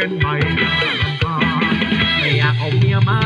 ป็นใบลำพาไม่อยากเอาเมียมา